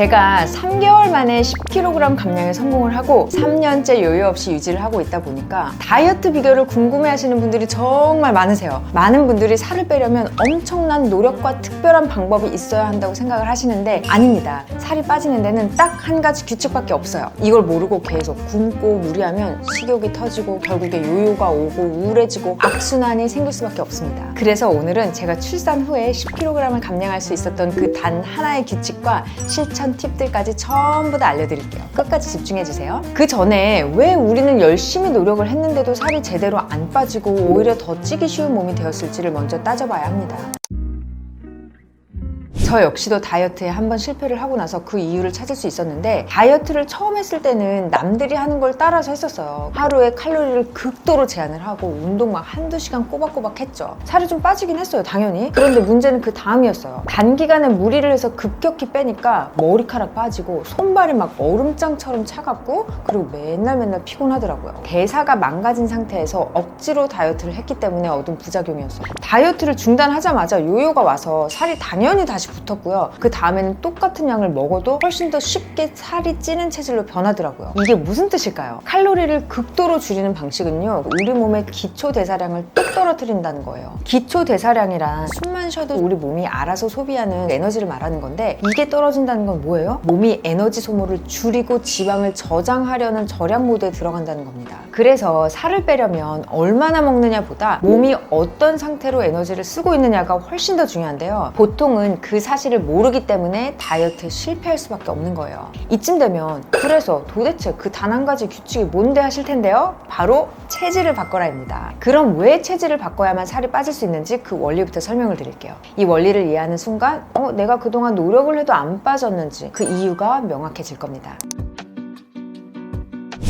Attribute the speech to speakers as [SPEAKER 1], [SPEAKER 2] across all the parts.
[SPEAKER 1] 제가 3개월 만에 10kg 감량에 성공을 하고 3년째 여유 없이 유지를 하고 있다 보니까 다이어트 비결을 궁금해 하시는 분들이 정말 많으세요. 많은 분들이 살을 빼려면 엄청난 노력과 특별한 방법이 있어야 한다고 생각을 하시는데 아닙니다. 살이 빠지는 데는 딱 한 가지 규칙밖에 없어요. 이걸 모르고 계속 굶고 무리하면 식욕이 터지고 결국에 요요가 오고 우울해지고 악순환이 생길 수밖에 없습니다. 그래서 오늘은 제가 출산 후에 10kg을 감량할 수 있었던 그 단 하나의 규칙과 실천 팁들까지 전부 다 알려드릴게요. 끝까지 집중해주세요. 그 전에 왜 우리는 열심히 노력을 했는데도 살이 제대로 안 빠지고 오히려 더 찌기 쉬운 몸이 되었을지를 먼저 따져봐야 합니다. 저 역시도 다이어트에 한 번 실패를 하고 나서 그 이유를 찾을 수 있었는데 다이어트를 처음 했을 때는 남들이 하는 걸 따라서 했었어요. 하루에 칼로리를 극도로 제한을 하고 운동 막 한두 시간 꼬박꼬박 했죠. 살이 좀 빠지긴 했어요, 당연히. 그런데 문제는 그 다음이었어요. 단기간에 무리를 해서 급격히 빼니까 머리카락 빠지고 손발이 막 얼음장처럼 차갑고 그리고 맨날 맨날 피곤하더라고요. 대사가 망가진 상태에서 억지로 다이어트를 했기 때문에 얻은 부작용이었어요. 다이어트를 중단하자마자 요요가 와서 살이 당연히 다시 붙 었고요. 그 다음에는 똑같은 양을 먹어도 훨씬 더 쉽게 살이 찌는 체질로 변하더라고요. 이게 무슨 뜻일까요? 칼로리를 극도로 줄이는 방식은요. 우리 몸의 기초 대사량을 뚝 떨어뜨린다는 거예요. 기초 대사량이란 숨만 쉬어도 우리 몸이 알아서 소비하는 에너지를 말하는 건데 이게 떨어진다는 건 뭐예요? 몸이 에너지 소모를 줄이고 지방을 저장하려는 절약 모드에 들어간다는 겁니다. 그래서 살을 빼려면 얼마나 먹느냐 보다 몸이 어떤 상태로 에너지를 쓰고 있느냐가 훨씬 더 중요한데요. 보통은 그 사실을 모르기 때문에 다이어트에 실패할 수밖에 없는 거예요. 이쯤 되면 그래서 도대체 그 단 한 가지 규칙이 뭔데 하실 텐데요. 바로 체질을 바꿔라입니다. 그럼 왜 체질을 바꿔야만 살이 빠질 수 있는지 그 원리부터 설명을 드릴게요. 이 원리를 이해하는 순간 어, 내가 그동안 노력을 해도 안 빠졌는지 그 이유가 명확해질 겁니다.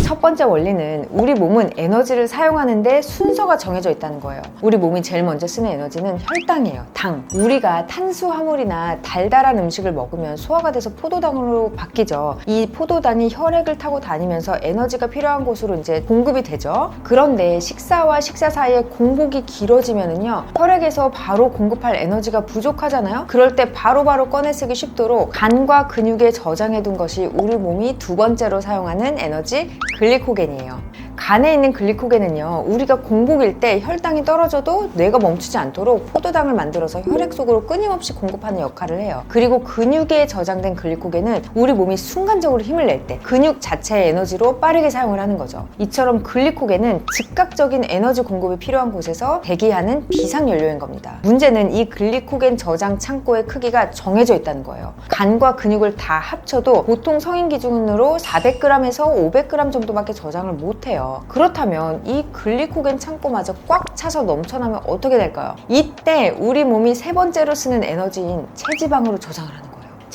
[SPEAKER 1] 첫 번째 원리는 우리 몸은 에너지를 사용하는데 순서가 정해져 있다는 거예요. 우리 몸이 제일 먼저 쓰는 에너지는 혈당이에요. 당. 우리가 탄수화물이나 달달한 음식을 먹으면 소화가 돼서 포도당으로 바뀌죠. 이 포도당이 혈액을 타고 다니면서 에너지가 필요한 곳으로 이제 공급이 되죠. 그런데 식사와 식사 사이에 공복이 길어지면은요. 혈액에서 바로 공급할 에너지가 부족하잖아요. 그럴 때 바로바로 꺼내 쓰기 쉽도록 간과 근육에 저장해 둔 것이 우리 몸이 두 번째로 사용하는 에너지 글리코겐이에요. 간에 있는 글리코겐은요, 우리가 공복일 때 혈당이 떨어져도 뇌가 멈추지 않도록 포도당을 만들어서 혈액 속으로 끊임없이 공급하는 역할을 해요. 그리고 근육에 저장된 글리코겐은 우리 몸이 순간적으로 힘을 낼 때 근육 자체의 에너지로 빠르게 사용을 하는 거죠. 이처럼 글리코겐은 즉각적인 에너지 공급이 필요한 곳에서 대기하는 비상연료인 겁니다. 문제는 이 글리코겐 저장 창고의 크기가 정해져 있다는 거예요. 간과 근육을 다 합쳐도 보통 성인 기준으로 400g에서 500g 정도 밖에 저장을 못 해요. 그렇다면 이 글리코겐 창고마저 꽉 차서 넘쳐나면 어떻게 될까요? 이때 우리 몸이 세 번째로 쓰는 에너지인 체지방으로 저장을 하는.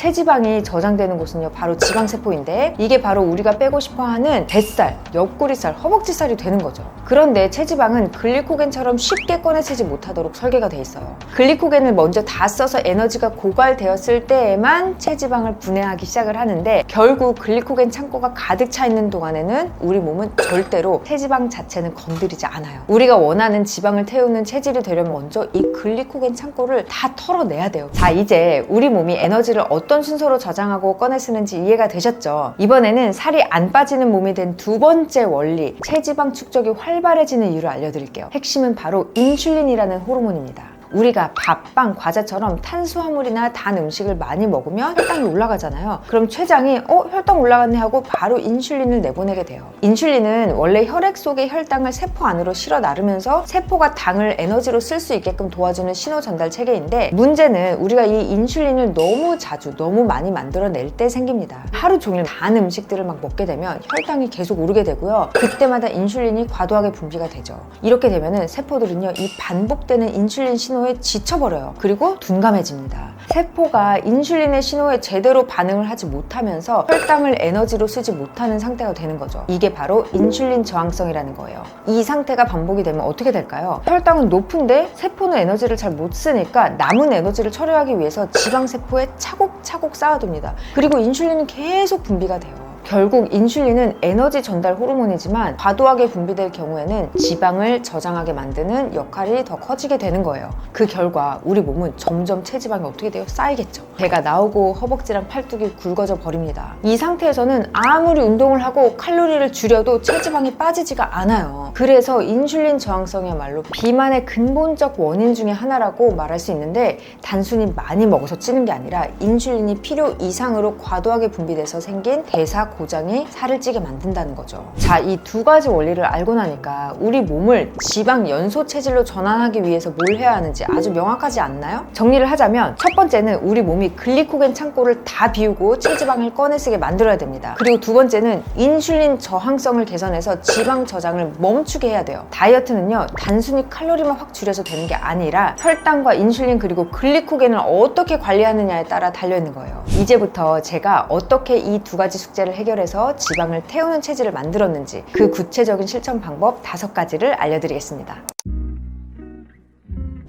[SPEAKER 1] 체지방이 저장되는 곳은요 바로 지방세포인데 이게 바로 우리가 빼고 싶어하는 뱃살, 옆구리살, 허벅지살이 되는 거죠. 그런데 체지방은 글리코겐처럼 쉽게 꺼내지지 못하도록 설계가 돼 있어요. 글리코겐을 먼저 다 써서 에너지가 고갈되었을 때에만 체지방을 분해하기 시작을 하는데 결국 글리코겐 창고가 가득 차 있는 동안에는 우리 몸은 절대로 체지방 자체는 건드리지 않아요. 우리가 원하는 지방을 태우는 체질이 되려면 먼저 이 글리코겐 창고를 다 털어내야 돼요. 자 이제 우리 몸이 에너지를 어떤 순서로 저장하고 꺼내 쓰는지 이해가 되셨죠? 이번에는 살이 안 빠지는 몸이 된 두 번째 원리, 체지방 축적이 활발해지는 이유를 알려드릴게요. 핵심은 바로 인슐린이라는 호르몬입니다. 우리가 밥, 빵, 과자처럼 탄수화물이나 단 음식을 많이 먹으면 혈당이 올라가잖아요. 그럼 췌장이 어 혈당 올라갔네 하고 바로 인슐린을 내보내게 돼요. 인슐린은 원래 혈액 속의 혈당을 세포 안으로 실어 나르면서 세포가 당을 에너지로 쓸 수 있게끔 도와주는 신호 전달 체계인데 문제는 우리가 이 인슐린을 너무 자주 너무 많이 만들어낼 때 생깁니다. 하루 종일 단 음식들을 막 먹게 되면 혈당이 계속 오르게 되고요. 그때마다 인슐린이 과도하게 분비가 되죠. 이렇게 되면은 세포들은요 이 반복되는 인슐린 신호 에 지쳐버려요. 그리고 둔감해집니다. 세포가 인슐린의 신호에 제대로 반응을 하지 못하면서 혈당을 에너지로 쓰지 못하는 상태가 되는 거죠. 이게 바로 인슐린 저항성이라는 거예요. 이 상태가 반복이 되면 어떻게 될까요? 혈당은 높은데 세포는 에너지를 잘 못 쓰니까 남은 에너지를 처리하기 위해서 지방 세포에 차곡차곡 쌓아둡니다. 그리고 인슐린은 계속 분비가 돼요. 결국 인슐린은 에너지 전달 호르몬이지만 과도하게 분비될 경우에는 지방을 저장하게 만드는 역할이 더 커지게 되는 거예요. 그 결과 우리 몸은 점점 체지방이 어떻게 돼요? 쌓이겠죠. 배가 나오고 허벅지랑 팔뚝이 굵어져 버립니다. 이 상태에서는 아무리 운동을 하고 칼로리를 줄여도 체지방이 빠지지가 않아요. 그래서 인슐린 저항성이야말로 비만의 근본적 원인 중에 하나라고 말할 수 있는데 단순히 많이 먹어서 찌는 게 아니라 인슐린이 필요 이상으로 과도하게 분비돼서 생긴 대사 고장이 살을 찌게 만든다는 거죠. 자, 이 두 가지 원리를 알고 나니까 우리 몸을 지방 연소 체질로 전환하기 위해서 뭘 해야 하는지 아주 명확하지 않나요? 정리를 하자면 첫 번째는 우리 몸이 글리코겐 창고를 다 비우고 체지방을 꺼내 쓰게 만들어야 됩니다. 그리고 두 번째는 인슐린 저항성을 개선해서 지방 저장을 멈추게 해야 돼요. 다이어트는요, 단순히 칼로리만 확 줄여서 되는 게 아니라 혈당과 인슐린 그리고 글리코겐을 어떻게 관리하느냐에 따라 달려있는 거예요. 이제부터 제가 어떻게 이 두 가지 숙제를 해결해서 지방을 태우는 체질을 만들었는지 그 구체적인 실천 방법 다섯 가지를 알려드리겠습니다.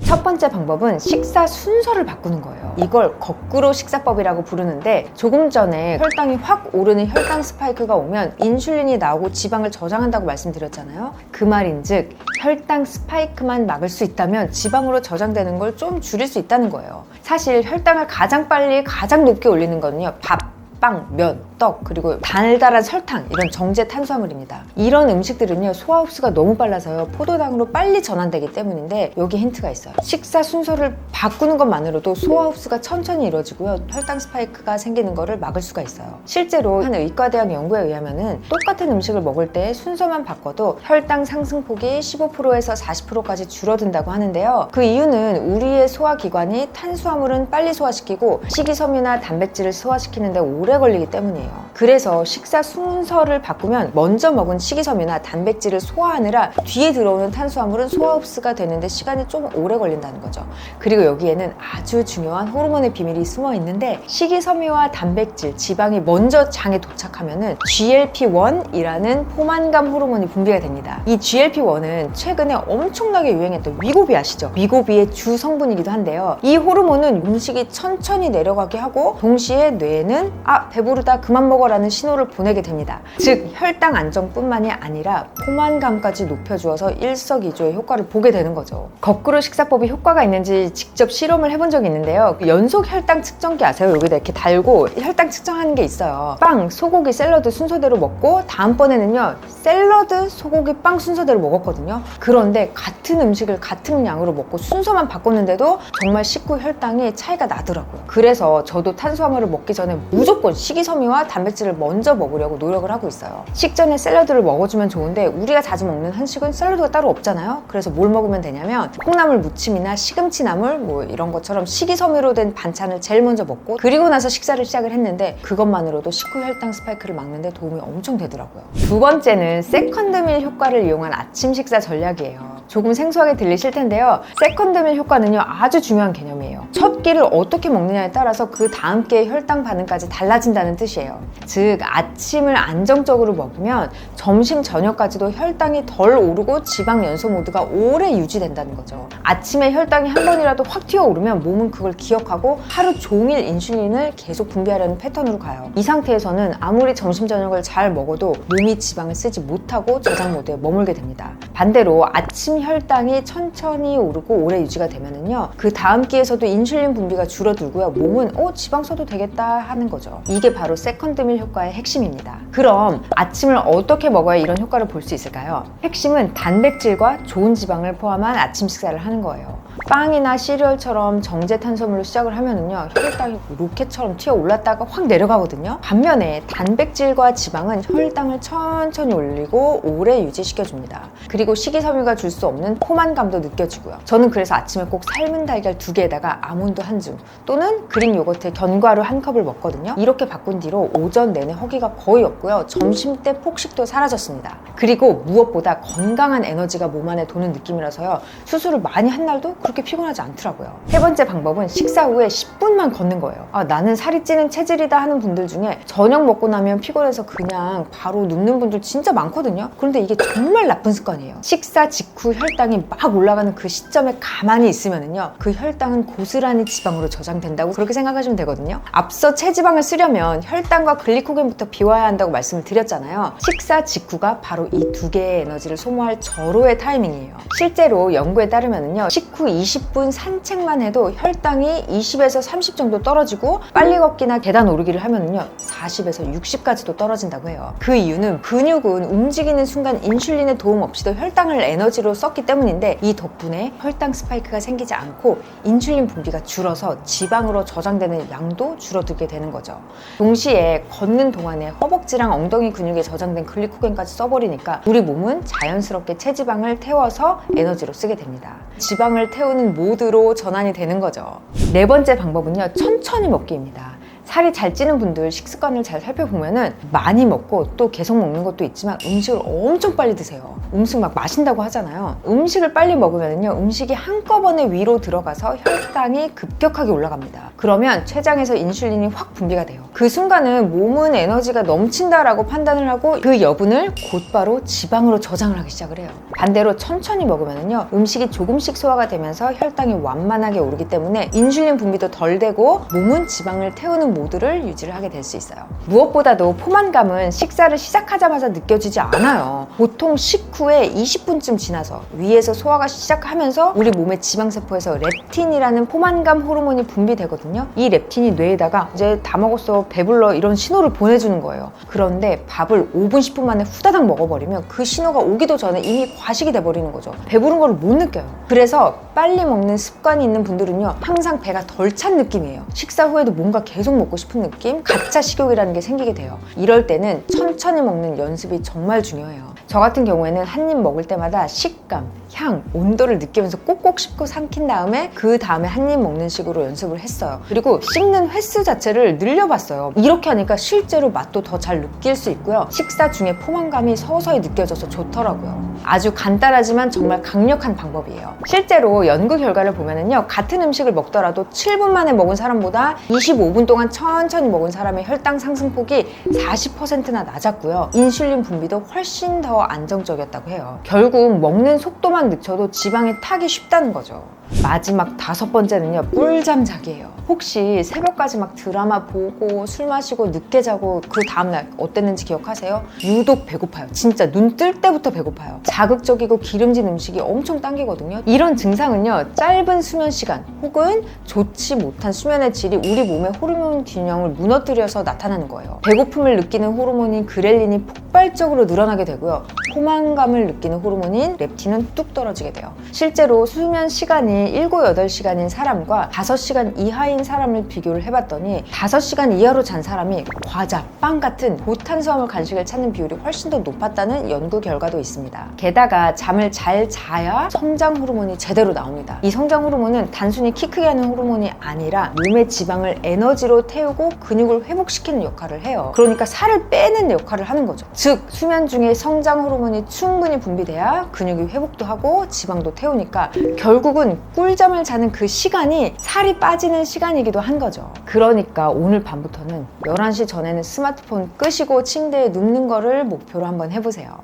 [SPEAKER 1] 첫 번째 방법은 식사 순서를 바꾸는 거예요. 이걸 거꾸로 식사법이라고 부르는데 조금 전에 혈당이 확 오르는 혈당 스파이크가 오면 인슐린이 나오고 지방을 저장한다고 말씀드렸잖아요. 그 말인즉 혈당 스파이크만 막을 수 있다면 지방으로 저장되는 걸 좀 줄일 수 있다는 거예요. 사실 혈당을 가장 빨리 가장 높게 올리는 거는요. 밥, 빵, 면, 떡, 그리고 달달한 설탕 이런 정제 탄수화물입니다. 이런 음식들은요 소화 흡수가 너무 빨라서요 포도당으로 빨리 전환되기 때문인데 여기 힌트가 있어요. 식사 순서를 바꾸는 것만으로도 소화 흡수가 천천히 이루어지고요 혈당 스파이크가 생기는 것을 막을 수가 있어요. 실제로 한 의과대학 연구에 의하면은 똑같은 음식을 먹을 때 순서만 바꿔도 혈당 상승폭이 15%에서 40%까지 줄어든다고 하는데요. 그 이유는 우리의 소화기관이 탄수화물은 빨리 소화시키고 식이섬유나 단백질을 소화시키는데 오래 걸리기 때문이에 요. 그래서 식사 순서를 바꾸면 먼저 먹은 식이섬유나 단백질을 소화하느라 뒤에 들어오는 탄수화물은 소화 흡수가 되는데 시간이 좀 오래 걸린다는 거죠. 그리고 여기에는 아주 중요한 호르몬의 비밀이 숨어 있는데 식이섬유와 단백질, 지방이 먼저 장에 도착하면은 GLP-1이라는 포만감 호르몬이 분비가 됩니다. 이 GLP-1은 최근에 엄청나게 유행했던 위고비 아시죠? 위고비의 주 성분이기도 한데요. 이 호르몬은 음식이 천천히 내려가게 하고 동시에 뇌에는 아 배부르다 그만 먹어라는 신호를 보내게 됩니다. 즉 혈당 안정뿐만이 아니라 포만감까지 높여주어서 일석이조의 효과를 보게 되는 거죠. 거꾸로 식사법이 효과가 있는지 직접 실험을 해본 적이 있는데요. 그 연속 혈당 측정기 아세요? 여기다 이렇게 달고 혈당 측정하는 게 있어요. 빵, 소고기, 샐러드 순서대로 먹고 다음번에는요 샐러드, 소고기, 빵 순서대로 먹었거든요. 그런데 같은 음식을 같은 양으로 먹고 순서만 바꿨는데도 정말 식후 혈당이 차이가 나더라고요. 그래서 저도 탄수화물을 먹기 전에 무조건 식이섬유와 단백질을 먼저 먹으려고 노력을 하고 있어요. 식전에 샐러드를 먹어주면 좋은데 우리가 자주 먹는 한식은 샐러드가 따로 없잖아요. 그래서 뭘 먹으면 되냐면 콩나물 무침이나 시금치 나물 뭐 이런 것처럼 식이섬유로 된 반찬을 제일 먼저 먹고 그리고 나서 식사를 시작을 했는데 그것만으로도 식후 혈당 스파이크를 막는데 도움이 엄청 되더라고요. 두 번째는 세컨드밀 효과를 이용한 아침 식사 전략이에요. 조금 생소하게 들리실 텐데요. 세컨드밀 효과는요 아주 중요한 개념이에요. 첫 끼를 어떻게 먹느냐에 따라서 그 다음 끼의 혈당 반응까지 달라진다는 뜻이에요. 즉 아침을 안정적으로 먹으면 점심 저녁까지도 혈당이 덜 오르고 지방 연소 모드가 오래 유지된다는 거죠. 아침에 혈당이 한 번이라도 확 튀어 오르면 몸은 그걸 기억하고 하루 종일 인슐린을 계속 분비하려는 패턴으로 가요. 이 상태에서는 아무리 점심 저녁을 잘 먹어도 몸이 지방을 쓰지 못하고 저장 모드에 머물게 됩니다. 반대로 아침 혈당이 천천히 오르고 오래 유지가 되면은요 그 다음 끼에서도 인슐린 분비가 줄어들고요 몸은 어 지방 써도 되겠다 하는 거죠. 이게 바로 세컨드밀 효과의 핵심입니다. 그럼 아침을 어떻게 먹어야 이런 효과를 볼 수 있을까요? 핵심은 단백질과 좋은 지방을 포함한 아침 식사를 하는 거예요. 빵이나 시리얼처럼 정제 탄수화물로 시작을 하면은요 혈당이 로켓처럼 튀어 올랐다가 확 내려가거든요. 반면에 단백질과 지방은 혈당을 천천히 올리고 오래 유지시켜 줍니다. 그리고 식이섬유가 줄 수 없는 포만감도 느껴지고요. 저는 그래서 아침에 꼭 삶은 달걀 두 개에다가 아몬드 한 줌 또는 그릭 요거트 견과류 한 컵을 먹거든요. 이렇게 바꾼 뒤로 오전 내내 허기가 거의 없고요. 점심 때 폭식도 사라졌습니다. 그리고 무엇보다 건강한 에너지가 몸 안에 도는 느낌이라서요. 수술을 많이 한 날도 그렇게 피곤하지 않더라고요. 세 번째 방법은 식사 후에 10분만 걷는 거예요. 아, 나는 살이 찌는 체질이다 하는 분들 중에 저녁 먹고 나면 피곤해서 그냥 바로 눕는 분들 진짜 많거든요. 그런데 이게 정말 나쁜 습관이에요. 식사 직후 혈당이 막 올라가는 그 시점에 가만히 있으면은요 그 혈당은 고스란히 지방으로 저장된다고 그렇게 생각하시면 되거든요. 앞서 체지방을 쓰려면 혈당과 글리코겐부터 비워야 한다고 말씀을 드렸잖아요. 식사 직후가 바로 이 두 개의 에너지를 소모할 절호의 타이밍이에요. 실제로 연구에 따르면은요 식후 20분 산책만 해도 혈당이 20에서 30 정도 떨어지고 빨리 걷기나 계단 오르기를 하면은요 40에서 60까지도 떨어진다고 해요. 그 이유는 근육은 움직이는 순간 인슐린의 도움 없이도 혈당을 에너지로 썼기 때문인데 이 덕분에 혈당 스파이크가 생기지 않고 인슐린 분비가 줄어서 지방으로 저장되는 양도 줄어들게 되는 거죠. 동시에 걷는 동안에 허벅지랑 엉덩이 근육에 저장된 글리코겐까지 써버리니까 우리 몸은 자연스럽게 체지방을 태워서 에너지로 쓰게 됩니다. 지방을 태우는 모드로 전환이 되는 거죠. 네 번째 방법은요, 천천히 먹기입니다. 살이 잘 찌는 분들 식습관을 잘 살펴보면은 많이 먹고 또 계속 먹는 것도 있지만 음식을 엄청 빨리 드세요. 음식 막 마신다고 하잖아요. 음식을 빨리 먹으면요 음식이 한꺼번에 위로 들어가서 혈당이 급격하게 올라갑니다. 그러면 췌장에서 인슐린이 확 분비가 돼요. 그 순간은 몸은 에너지가 넘친다라고 판단을 하고 그 여분을 곧바로 지방으로 저장을 하기 시작을 해요. 반대로 천천히 먹으면요 음식이 조금씩 소화가 되면서 혈당이 완만하게 오르기 때문에 인슐린 분비도 덜 되고 몸은 지방을 태우는 모드를 유지를 하게 될 수 있어요. 무엇보다도 포만감은 식사를 시작하자마자 느껴지지 않아요. 보통 식후에 20분쯤 지나서 위에서 소화가 시작하면서 우리 몸의 지방세포에서 렙틴이라는 포만감 호르몬이 분비되거든요. 이 렙틴이 뇌에다가 이제 다 먹었어, 배불러 이런 신호를 보내주는 거예요. 그런데 밥을 5분, 10분 만에 후다닥 먹어버리면 그 신호가 오기도 전에 이미 과식이 돼버리는 거죠. 배부른 거를 못 느껴요. 그래서 빨리 먹는 습관이 있는 분들은요, 항상 배가 덜 찬 느낌이에요. 식사 후에도 뭔가 계속 먹고 싶은 느낌? 가짜 식욕이라는 게 생기게 돼요. 이럴 때는 천천히 먹는 연습이 정말 중요해요. 저 같은 경우에는 한 입 먹을 때마다 식감, 향, 온도를 느끼면서 꼭꼭 씹고 삼킨 다음에 그 다음에 한 입 먹는 식으로 연습을 했어요. 그리고 씹는 횟수 자체를 늘려봤어요. 이렇게 하니까 실제로 맛도 더 잘 느낄 수 있고요. 식사 중에 포만감이 서서히 느껴져서 좋더라고요. 아주 간단하지만 정말 강력한 방법이에요. 실제로 연구 결과를 보면은요, 같은 음식을 먹더라도 7분 만에 먹은 사람보다 25분 동안 천천히 먹은 사람의 혈당 상승폭이 40%나 낮았고요. 인슐린 분비도 훨씬 더 안정적이었다고 해요. 결국 먹는 속도만 늦춰도 지방에 타기 쉽다는 거죠. 마지막 다섯 번째는요, 꿀잠 자기예요. 혹시 새벽까지 막 드라마 보고 술 마시고 늦게 자고 그 다음날 어땠는지 기억하세요? 유독 배고파요. 진짜 눈 뜰 때부터 배고파요. 자극적이고 기름진 음식이 엄청 당기거든요. 이런 증상은요, 짧은 수면 시간 혹은 좋지 못한 수면의 질이 우리 몸의 호르몬 균형을 무너뜨려서 나타나는 거예요. 배고픔을 느끼는 호르몬인 그렐린이 폭발적으로 늘어나게 되고요. 포만감을 느끼는 호르몬인 렙틴은 뚝 떨어지게 돼요. 실제로 수면 시간이 7, 8시간인 사람과 5시간 이하인 사람을 비교를 해봤더니 5시간 이하로 잔 사람이 과자, 빵 같은 고탄수화물 간식을 찾는 비율이 훨씬 더 높았다는 연구 결과도 있습니다. 게다가 잠을 잘 자야 성장 호르몬이 제대로 나옵니다. 이 성장 호르몬은 단순히 키 크게 하는 호르몬이 아니라 몸의 지방을 에너지로 태우고 근육을 회복시키는 역할을 해요. 그러니까 살을 빼는 역할을 하는 거죠. 즉 수면 중에 성장 호르몬이 충분히 분비돼야 근육이 회복도 하고 지방도 태우니까 결국은 꿀잠을 자는 그 시간이 살이 빠지는 시간 이기도 한 거죠. 그러니까 오늘 밤부터는 11시 전에는 스마트폰 끄시고 침대에 눕는 거를 목표로 한번 해보세요.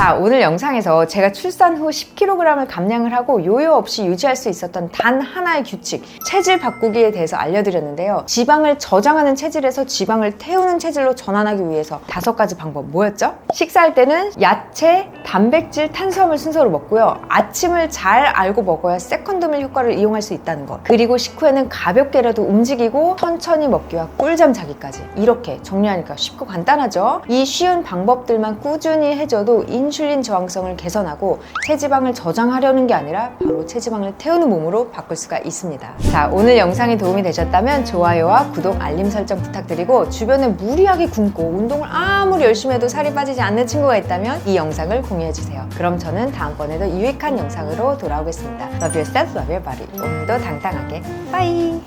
[SPEAKER 1] 자, 오늘 영상에서 제가 출산 후 10kg을 감량을 하고 요요 없이 유지할 수 있었던 단 하나의 규칙, 체질 바꾸기에 대해서 알려드렸는데요. 지방을 저장하는 체질에서 지방을 태우는 체질로 전환하기 위해서 다섯 가지 방법 뭐였죠? 식사할 때는 야채, 단백질, 탄수화물 순서로 먹고요. 아침을 잘 알고 먹어야 세컨드밀 효과를 이용할 수 있다는 것. 그리고 식후에는 가볍게라도 움직이고 천천히 먹기와 꿀잠 자기까지. 이렇게 정리하니까 쉽고 간단하죠? 이 쉬운 방법들만 꾸준히 해줘도 인슐린 저항성을 개선하고 체지방을 저장하려는 게 아니라 바로 체지방을 태우는 몸으로 바꿀 수가 있습니다. 자, 오늘 영상이 도움이 되셨다면 좋아요와 구독, 알림 설정 부탁드리고 주변에 무리하게 굶고 운동을 아무리 열심히 해도 살이 빠지지 않는 친구가 있다면 이 영상을 공유해주세요. 그럼 저는 다음번에도 유익한 영상으로 돌아오겠습니다. Love yourself, love your body. 오늘도 당당하게. 빠이!